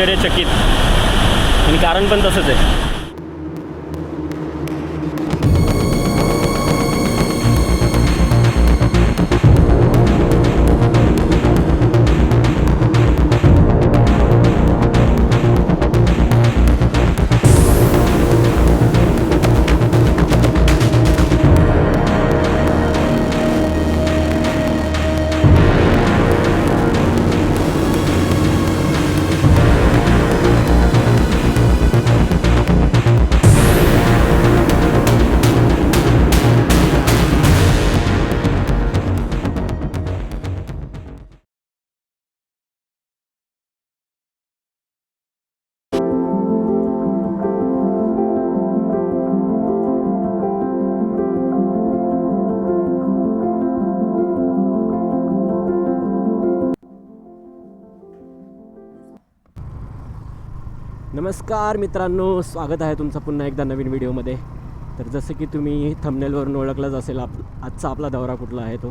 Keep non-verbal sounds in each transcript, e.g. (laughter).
आश्चर्यचकित. आणि कारण पण तसंच आहे. नमस्कार मित्रांनो स्वागत आहे तुमचं पुन्हा एकदा नवीन व्हिडिओमध्ये. तर जसं की तुम्ही थंबनेलवरून ओळखलंच असेल आप आजचा आपला दौरा कुठला आहे तो?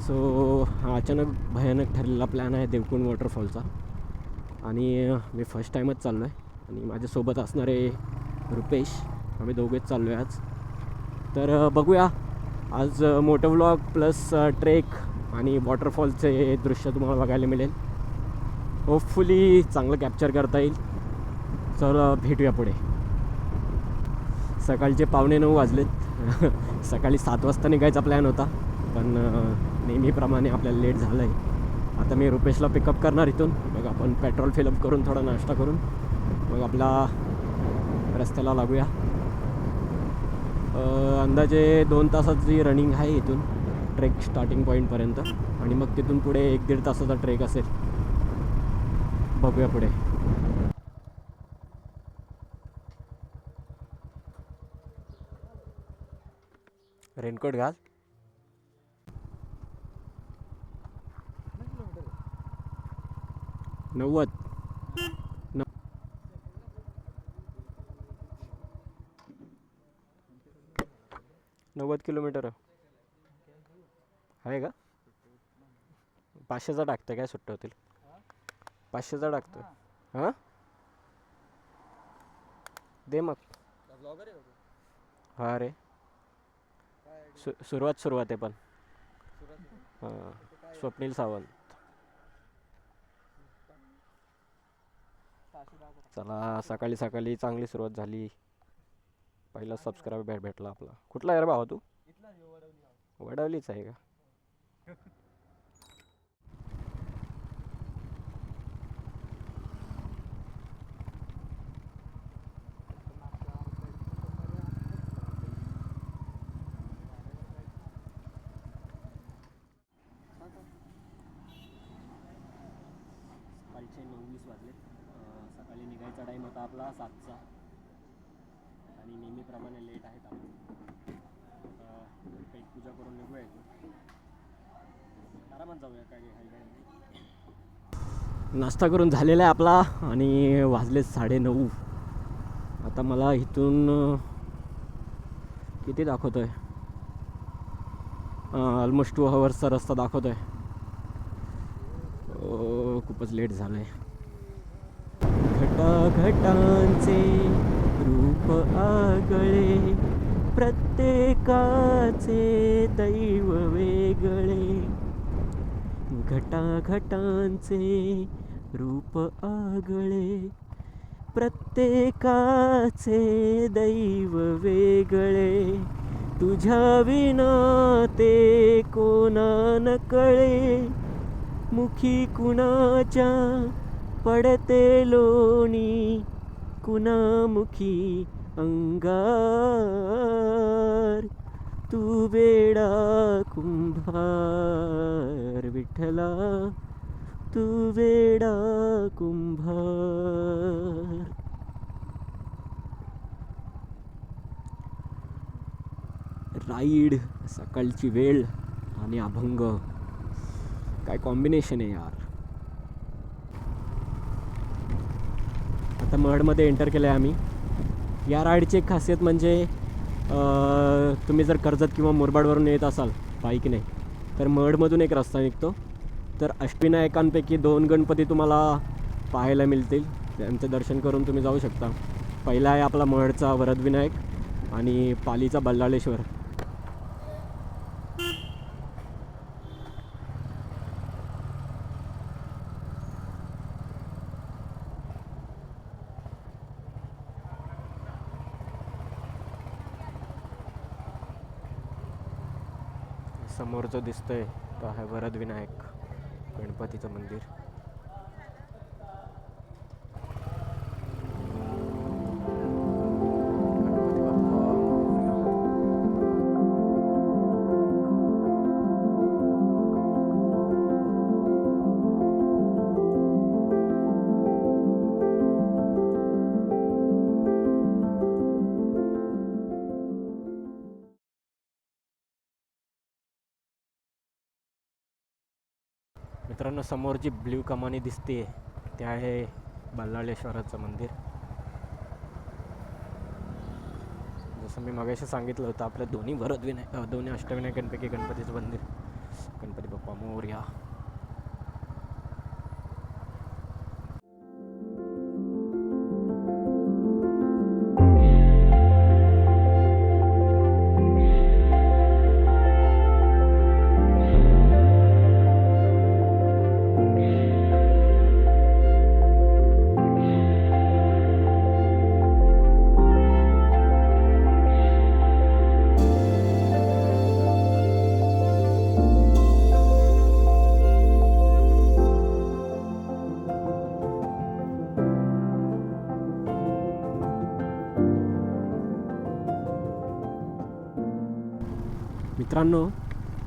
सो हा अचानक भयानक ठरलेला प्लॅन आहे देवकुंड वॉटरफॉलचा आणि मी फर्स्ट टाईमच चाललो आहे आणि माझ्यासोबत असणारे रुपेश आम्ही दोघेच चाललो आहे आज. तर बघूया. आज अं, मोटो व्लॉग प्लस ट्रेक आणि वॉटरफॉलचे दृश्य तुम्हाला बघायला मिळेल. होपफुली चांगलं कॅप्चर करता येईल. तर भेटूया पुढे. सकाळचे पावणे नऊ वाजलेत. (laughs) सकाळी सात वाजता निघायचा प्लॅन होता पण नेहमीप्रमाणे आपल्याला लेट झालं आहे आता मी रुपेशला पिकअप करणार इथून. मग आपण पेट्रोल फिलअप करून थोडा नाश्ता करून मग आपला रस्त्याला लागूया. अंदाजे दोन तासाची रनिंग आहे इथून ट्रेक स्टार्टिंग पॉईंटपर्यंत आणि मग तिथून पुढे एक दीड तासाचा ट्रेक असेल. बघूया पुढे. रेनकोट घाल. नव्वद. नव्वद. किलोमीटर. आहे का? पाचशेचा टाकतं काय सुट्ट होतील? पाचशेचा टाकतो हां? दे मग. हा रे. सु सुरुवात सुरुवात आहे पण. हां स्वप्नील सावंत. चला सकाळी सकाळी चांगली सुरुवात झाली. पहिला सबस्क्राईब भेट भेटला आपला. कुठला आहे रे भावा तू? वडवलीच आहे का सकाळचे नऊ वीस वाजले सकाळी निघायचा टाईम होता आपला सातचा आणि नेहमीप्रमाणे लेट आहेत आपण आता काही पूजा करून निघूया इथून आरामात जाऊया काय काय काय नाश्ता करून झालेला आहे आपला आणि वाजले साडे नऊ आता मला इथून किती दाखवतो आहे ऑलमोस्ट टू हवर्सचा रस्ता दाखवतो ओ, खूपच लेट झालं आहे घटाघटांचे रूप आगळे प्रत्येकाचे दैव वेगळे. घटाघटांचे रूप आगळे. प्रत्येकाचे दैव वेगळे. तुझ्या विना ते कोणा न कळे? मुखी कुणाच्या पडते लोणी? कुणामुखी अंगार? तू बेडा कुंभार विठ्ठला. तू वेडा कुंभार. राईड सकाळची वेळ आणि अभंग. काय कॉम्बिनेशन आहे यार. आता मडमध्ये एंटर केलं आहे आम्ही. या राईडची एक खासियत म्हणजे तुम्ही जर कर्जत किंवा मुरबाडवरून येत असाल बाईकने तर मडमधून एक रस्ता निघतो. तर अष्टविनायकांपैकी दोन गणपती तुम्हाला पाहायला मिळतील. त्यांचं दर्शन करून तुम्ही जाऊ शकता. पहिला आहे आपला महडचा वरदविनायक आणि पालीचा बल्लाळेश्वर. समोर जो दिसतंय तो आहे वरदविनायक? गणपतीचं मंदिर. मित्रांनो समोर जी ब्ल्यू कमानी दिसते ते आहे बल्लाळेश्वराचं मंदिर. जसं मी मगाशी सांगितलं होतं आपल्या दोन्ही भरत विनायक दोन्ही अष्टविनायकांपैकी गणपतीचं मंदिर. गणपती बाप्पा मोर्या. मित्रांनो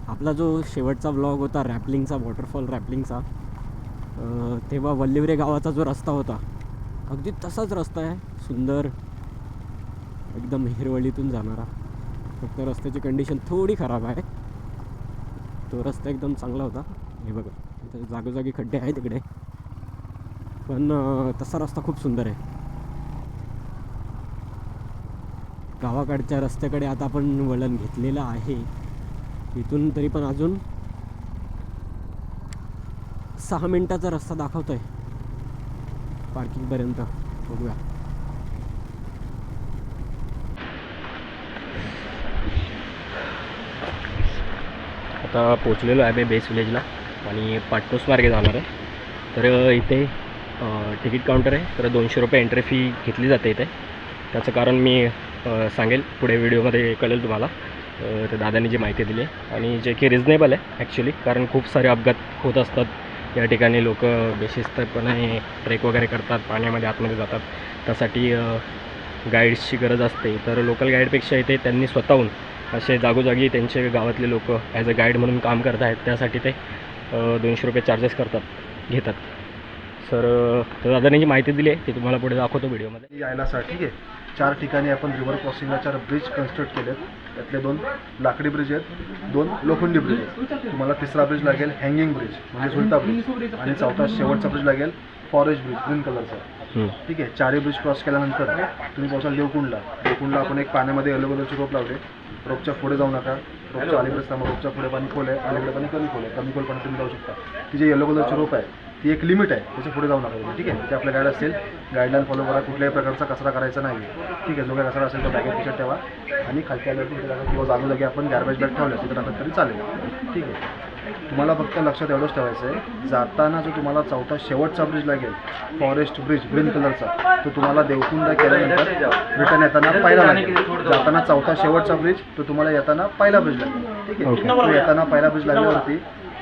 आपला जो शेवटचा ब्लॉग होता रॅपलिंगचा वॉटरफॉल रॅपलिंगचा तेव्हा वल्लिवरे गावाचा जो रस्ता होता अगदी तसाच रस्ता आहे. सुंदर एकदम हिरवळीतून जाणारा. फक्त रस्त्याची कंडिशन थोडी खराब आहे. तो रस्ता एकदम चांगला होता. हे बघा इथे जागोजागी खड्डे आहेत तिकडे पण तसा रस्ता खूप सुंदर आहे. गावाकडच्या रस्त्याकडे आता आपण वळण घेतलेलं आहे. इथून तरी पण अजून सहा मिनिटाचा रस्ता दाखवतोय. पार्किंगपर्यंत बघूया. आता पोचलेलो आहे मी बेस विलेजला आणि पाटपोस मार्गे जाणार आहे. तर इथे तिकीट काउंटर आहे. तर दोनशे रुपये एंट्री फी घेतली जाते इथे. त्याचं कारण मी सांगेल. पुढे व्हिडिओमध्ये कळेल तुम्हाला. तर दादांनी जी माहिती दिली आहे आणि जे की रिजनेबल आहे ॲक्च्युली कारण खूप सारे अपघात होत असतात. या ठिकाणी लोक बेशिस्तपणे ट्रेक वगैरे करतात पाण्यामध्ये आतमध्ये जातात. त्यासाठी गाईड्सची गरज असते. तर लोकल गाईडपेक्षा इथे त्यांनी स्वतःहून असे जागोजागी त्यांचे गावातले लोक ॲज अ गाईड म्हणून काम करत आहेत. त्यासाठी ते दोनशे रुपये चार्जेस करतात घेतात. सर तर दादाने जी माहिती दिली आहे ती तुम्हाला पुढे दाखवतो व्हिडिओमध्ये यायलासाठी ठीक आहे. चार ठिकाणी आपण रिव्हर क्रॉसिंगला चार ब्रिज कन्स्ट्रक्ट केलेत. त्यातले दोन लाकडी ब्रिज आहेत दोन लोखंडी ब्रिज आहेत. तुम्हाला तिसरा ब्रिज लागेल हँगिंग ब्रिज म्हणजे झुलता ब्रिज आणि चौथा शेवटचा ब्रिज लागेल फॉरेस्ट ब्रिज ग्रीन कलरचा. ठीक आहे चारही ब्रिज क्रॉस केल्यानंतर तुम्ही पोहोचाल देवकुंडला देवकुंडला आपण एक पाण्यामध्ये येलो कलरची रोप लावले. रोपच्या पुढे जाऊ नका. रोपच्या अलीकडे थांबा रोपच्या पुढे पाणी खोल आहे अलीकडे पाणी कमी खोल आहे. कमी खोल पाणी तुम्ही जाऊ शकता. ती जी येलो कलरची रोप आहे ती एक लिमिट आहे त्याच्या पुढे जाऊ नका ठीक आहे? ते आपल्या गाईड असेल गाईडलाईन फॉलो करा कुठल्याही प्रकारचा कचरा करायचा नाही ठीक आहे जो काही कचरा असेल तो बॅगेत पिशा ठेवा आणि खालच्या आल्यावर तिथे टाका. किंवा जागोजागी आपण गार्बेज बॅग ठेवलं तिथे टाकत तरी चालेल. ठीक आहे? तुम्हाला फक्त लक्षात एवढंच ठेवायचं आहे जाताना जो तुम्हाला चौथा शेवटचा ब्रिज लागेल फॉरेस्ट ब्रिज ग्रीन कलरचा तो तुम्हाला देवकुंडा केल्यानंतर रिटर्न येताना पहिला लागेल. जाताना चौथा शेवटचा ब्रिज तो तुम्हाला येताना पहिला ब्रिज लागेल. ठीक आहे? तो येताना पहिला ब्रिज लागल्यावरती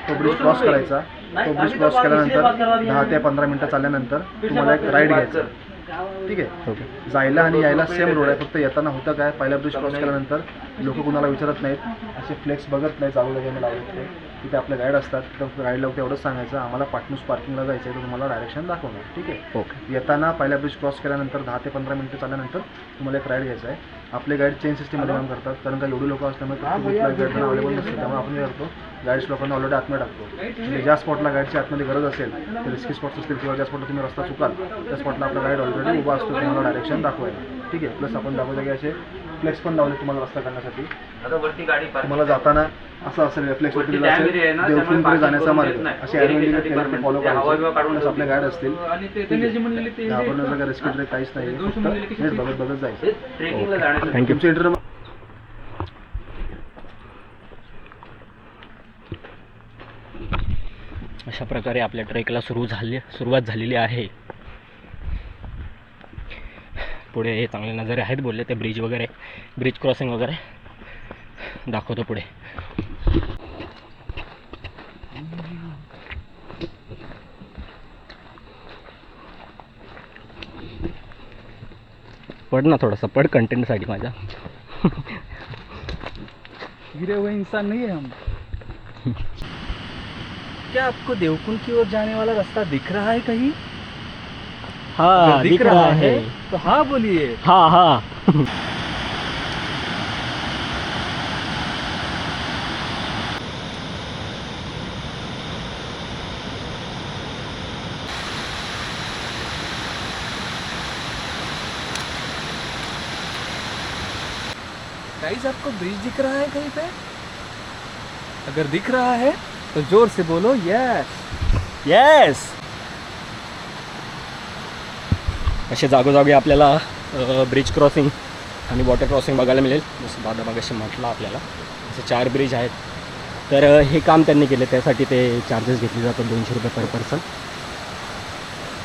तो ब्रिज क्रॉस करायचा. तो ब्रिज क्रॉस केल्यानंतर दहा ते पंधरा मिनटं चालल्यानंतर तुम्हाला एक राईड घ्यायचा. ठीक आहे. ओके. जायला आणि यायला सेम रोड आहे. फक्त येताना होतं काय? पहिला ब्रिज क्रॉस केल्यानंतर लोक कुणाला विचारत नाहीत. असे फ्लेक्स बघत नाही चालू जागेने लावले ते तिथे आपले गाईड असतात. तर गाईडला फक्त एवढंच सांगायचं. आम्हाला पाटणूस पार्किंगला जायचं आहे तर तुम्हाला डायरेक्शन दाखवणार. ठीक आहे? ओके. येताना पहिला ब्रिज क्रॉस केल्यानंतर दहा ते पंधरा मिनिटं चालल्यानंतर तुम्हाला एक राईड घ्यायचा आहे. आपले गाईड चेन सिस्टीममध्ये काम करतात. कारण का एवढी लोक असल्यामुळे अवेलेबल नसते. त्यामुळे आपण करतो. गाईड्स लोकांना ऑलरेडी आतमध्ये टाकतो. म्हणजे ज्या स्पॉटला गाईडची आतमध्ये गरज असेल तर रिस्की स्पॉट्स असतील किंवा ज्या स्पॉटला तुम्ही रस्ता चुकाल त्या स्पॉटला आपला गाईड ऑलरेडी उभा असतो तुम्हाला डायरेक्शन दाखवायला. ठीक आहे? प्लस आपण जागोजागी असे फ्लेक्स पण लावले तुम्हाला रस्ता करण्यासाठी. आता वरती गाडी parking तुम्हाला जाताना असं असेल फ्लेक्स parking जाण्याचा मार्ग. असे. फॉलो करायचे आपले गाईड असतील. आणि ते त्यांनी जे म्हणलेले ते आपण काहीच नाही फक्त बघत बघत जायचं. थँक्यू तुमचे इंटरव्ह्यू अशा प्रकारे आपल्या ट्रेकला सुरू झाली सुरुवात झालेली आहे. पुढे हे चांगले नजारे आहेत बोलले ते ब्रिज वगैरे ब्रिज क्रॉसिंग वगैरे दाखवतो पुढे. पड ना थोडासा पड कंटेंटसाठी माझ्या. गिरे इंसान नहीं है हम. (laughs) क्या आपको देवकुंड की ओर जाने वाला रास्ता दिख रहा है कहीं? हाँ अगर दिख रहा रहा है तो हाँ बोलिए। हाँ हाँ। गाइस आपको ब्रिज दिख रहा है कहीं पे? अगर दिख रहा है तो जोर से बोलो यस येस असे जागोजागी आपल्याला ब्रिज क्रॉसिंग आणि वॉटर क्रॉसिंग बघायला मिळेल. जसं दादा मगाशी म्हटलं आपल्याला असे चार ब्रिज आहेत. तर हे काम त्यांनी केले त्यासाठी ते चार्जेस घेतले जातात दोनशे रुपये पर पर्सन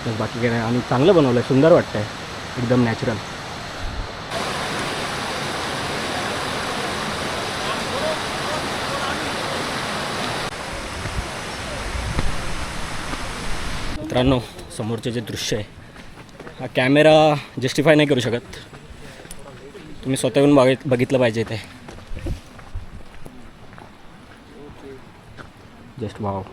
तर बाकी काय नाही आणि चांगलं बनवलं आहे सुंदर वाटतं आहे एकदम नॅचरल मित्रांनो समोरचे जे दृश्य आहे हा कॅमेरा जस्टिफाय नाही करू शकत. तुम्ही स्वतः येऊन बघित बघितलं पाहिजे ते. जस्ट वाव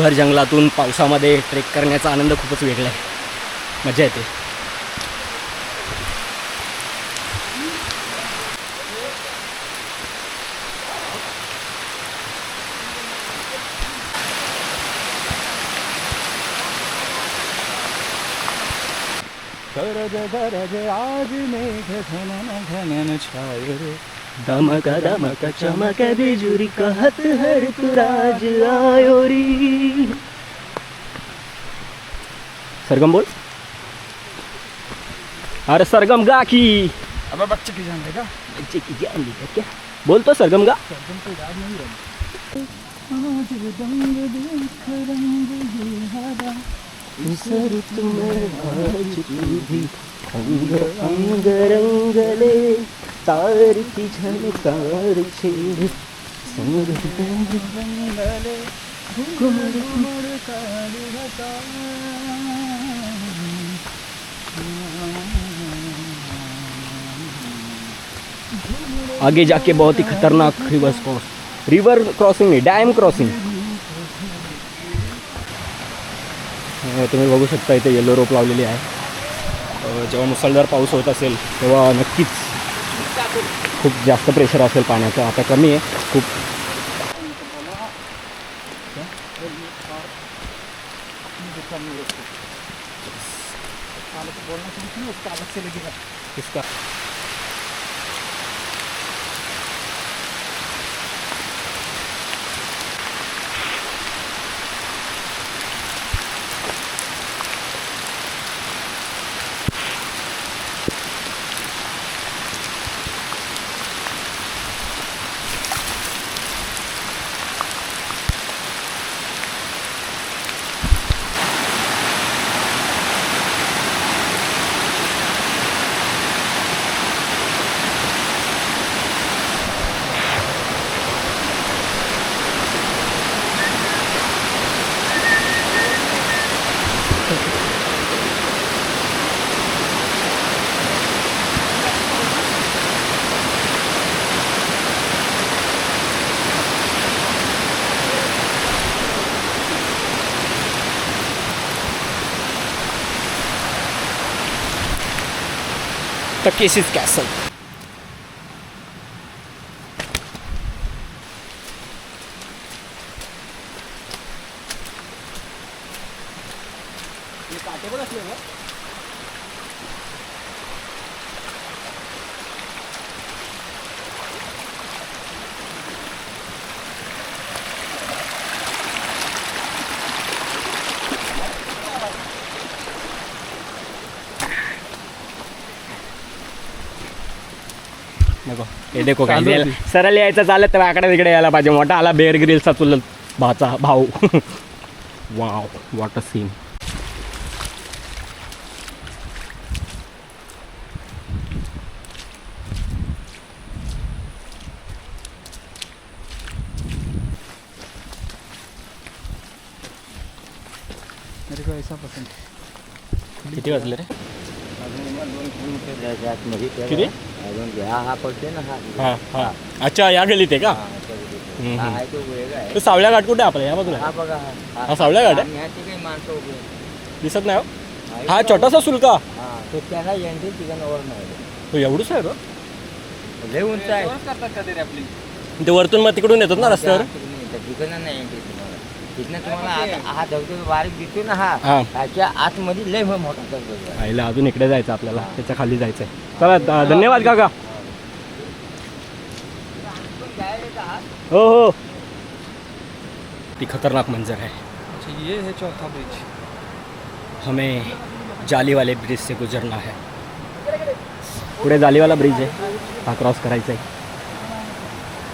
भर जंगलातून पावसामध्ये ट्रेक करण्याचा आनंद खूपच वेगळा आहे. मजा येते. गरज गरज आज मेघ घनन घनन छाय रे. दमक दमक चमक बिजुरी कहत हर तुराज आयो री सरगम बोल। अरे सरगम गा की। अब बच्चे की जान देगा बच्चे की जान ली क्या? बोल तो सरगम गा। आज रंग देख रंग ये हवा सर आज तुझी अंग अंग रंगले तारती झणकार छे संग रंगले घुमर घुमर काली आगे जाके बहुत ही खतरनाक रिवर्स क्रॉस रिवर क्रॉसिंग नाही डॅम क्रॉसिंग। तुम्ही बघू शकता इथे येलो रोप लावलेली आहे. अ, जेव्हा मुसळधार पाऊस होत असेल. तेव्हा नक्कीच खूप जास्त प्रेशर असेल पाण्याचं. आता कमी आहे खूप Casey's Castle. हे देखो काय सरळ यायचं चालत तर आकडे तिकडे यायला पाहिजे. मोठा आला बेअर ग्रिलचा चुलत भाचा भाऊ. वाव वॉट अ सीन मेरे को ऐसा पसंद. किती वाजले रे? किती? किती हा हा पडते ना हा. हां हां. अच्छा या गलीत आहे का? हा, तो हम्म, हा हम्म. आहे तो वेगळा आहे. तो सावळ्या घाट कुठे आहे आपल्या या बाजूला हा बघा हा. हा सावळ्या घाट आहे? आम्ही ह्याची काही माणसं उभी आहेत. दिसत नाही हो? हा, हा इथं- छोटासा सुलका. हा तो त्याला नाही तो एवढूच आहे का? लय उंच आहे. का ते आपली? ते वरतून मग तिकडून येतात ना रस्त्यावर? नाही तिथनं तुम्हाला आत- हा धबधबा बारीक दिसतो ना हा हा. त्याच्या आतमध्ये लय मोठा धबधबा आहे. आईला अजून इकडे जायचं आपल्याला त्याच्याखाली जायचं आहे चला ध- धन्यवाद काका. हो हो. ती खतरनाक मंजर है अच्छा ये है चौथा ब्रिज हमें जाली वाले ब्रिज से गुजरना है। पुढे जालीवाला ब्रिज आहे. हा क्रॉस करायचा आहे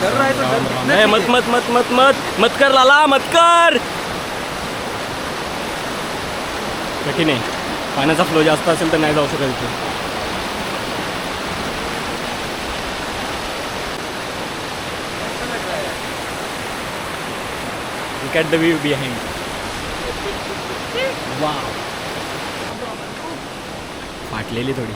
कर रहा है तो डर कितना नाही मत? मत मत मत मत मत कर लाला मत कर कठीण आहे पाण्याचा फ्लो जास्त असेल तर नाही जाऊ शकत इथे Look at the view behind. Wow. फाटलेली थोडी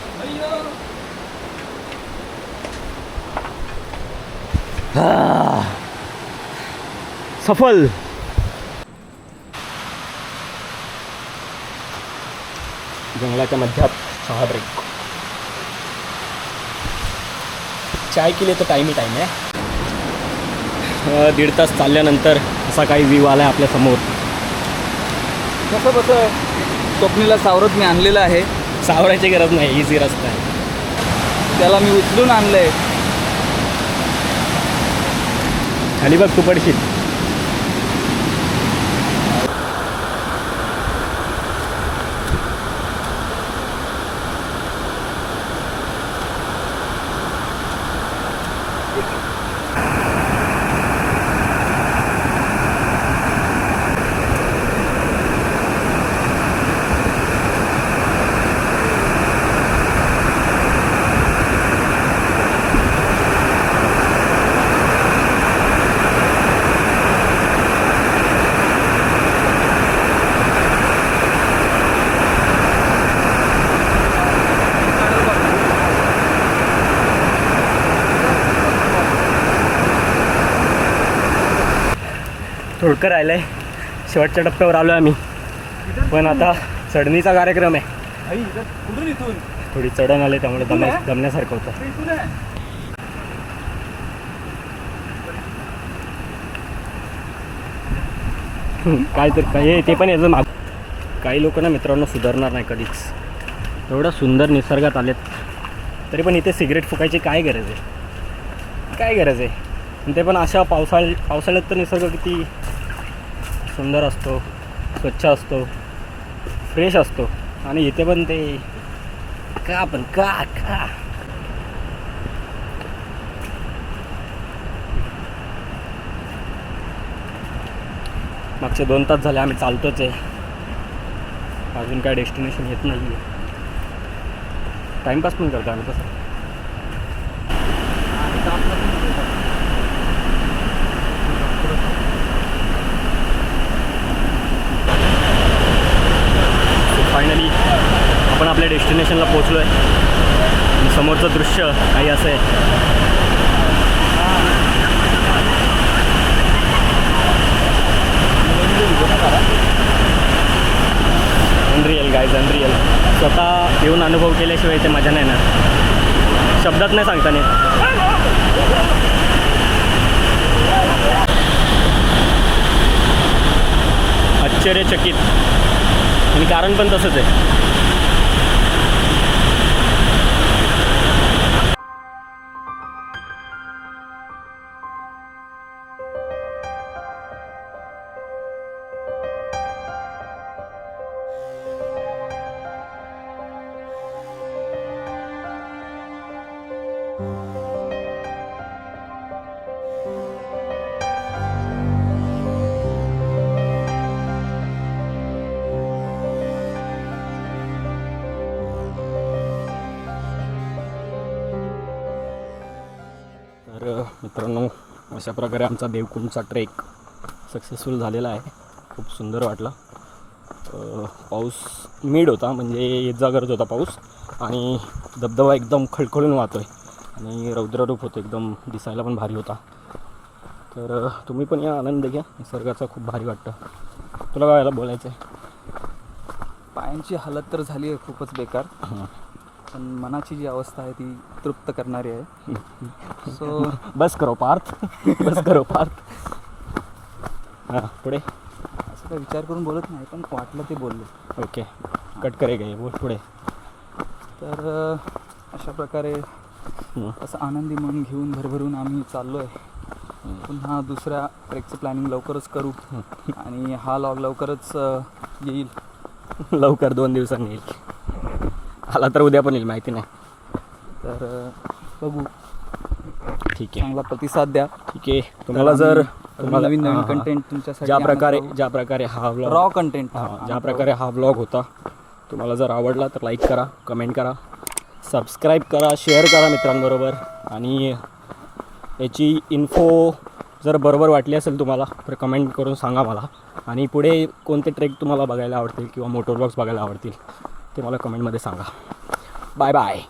सफल. जंगलाच्या मध्यात चहा ब्रेक चाय केली तर टाईम ही टाईम आहे. दीड तास चालल्यानंतर असा काही व्ह्यू आला आहे आपल्यासमोर कसं बसं स्वप्नीला सावरत मी आणलेलं आहे. सावरायची गरज नाही इझी रस्ता आहे. त्याला मी उचलून आणलंय. आणि बघ तू पडशील. थोडकं राहिलं आहे शेवटच्या टप्प्यावर आलो आम्ही. पण आता चढणीचा कार्यक्रम आहे. थोडी चढण आले त्यामुळे दमण्या दमण्यासारखं होतं. काय तर काय ते पण याचं माग काही लोक ना मित्रांनो सुधारणार नाही कधीच. एवढं सुंदर निसर्गात आलेत. तरी पण इथे सिगरेट फुकायची काय गरज आहे? काय गरज आहे? ते पण अशा पावसाळ्या पावसाळ्यात तर निसर्ग किती सुंदर असतो स्वच्छ असतो फ्रेश असतो. आणि इथे पण ते का पण का का? मागचे दोन तास झाले आम्ही चालतोच आहे. अजून काय डेस्टिनेशन येत नाही आहे टाईमपास पण करतो आम्ही तसं. फायनली आपण आपल्या डेस्टिनेशनला पोचलो आहे आणि समोरचं दृश्य काही असं आहे. अनरियल गायज अनरियल स्वतः येऊन अनुभव केल्याशिवाय ते मजा नाही ना शब्दात नाही सांगता नाही आश्चर्यचकित. आणि कारण पण तसंच आहे. अशा प्रकारे आमचा देवकुंडचा ट्रेक सक्सेसफुल झालेला आहे. खूप सुंदर वाटला. पाऊस मिड होता म्हणजे येत जा करत होता पाऊस. आणि धबधबा एकदम खळखळून वाहतो आहे आणि रौद्ररूप होतं एकदम दिसायला पण भारी होता. तर तुम्ही पण या आनंद घ्या. निसर्गाचा खूप भारी वाटतं. तुला काय बोलायचं आहे पायांची हालत तर झाली आहे खूपच बेकार. पण मनाची जी अवस्था आहे ती तृप्त करणारी आहे. सो (laughs) बस करो पार्थ. बस करो पार्थ. हां पुढे. असं काही विचार करून बोलत नाही पण वाटलं ते बोललो. ओके. कट करे गए बोल पुढे. तर अशा प्रकारे. असं आनंदी मन घेऊन भरभरून आम्ही चाललो आहे पुन्हा दुसऱ्या ट्रेकचं प्लॅनिंग लवकरच करू. आणि हा लॉग लवकरच येईल. (laughs) लवकर दोन दिवसांनी येईल. आला तर उद्या पण येईल माहिती नाही. तर बघू. ठीक आहे. चांगला प्रतिसाद द्या. ठीक आहे. तुम्हाला जर तुम्हाला नवीन नवीन. कंटेंट तुमच्यासाठी ज्या प्रकारे. ज्या प्रकारे हा व्लॉग रॉ कंटेंट हां ज्या प्रकारे हा व्लॉग होता तुम्हाला जर आवडला तर लाईक करा कमेंट करा. सबस्क्राईब करा शेअर करा मित्रांबरोबर. आणि याची इन्फो जर बरोबर वाटली असेल तुम्हाला तर कमेंट करून सांगा मला. आणि पुढे कोणते ट्रेक तुम्हाला बघायला आवडतील किंवा मोटर ब्लॉग्स बघायला आवडतील. ते मला कमेंटमध्ये सांगा. Bye bye.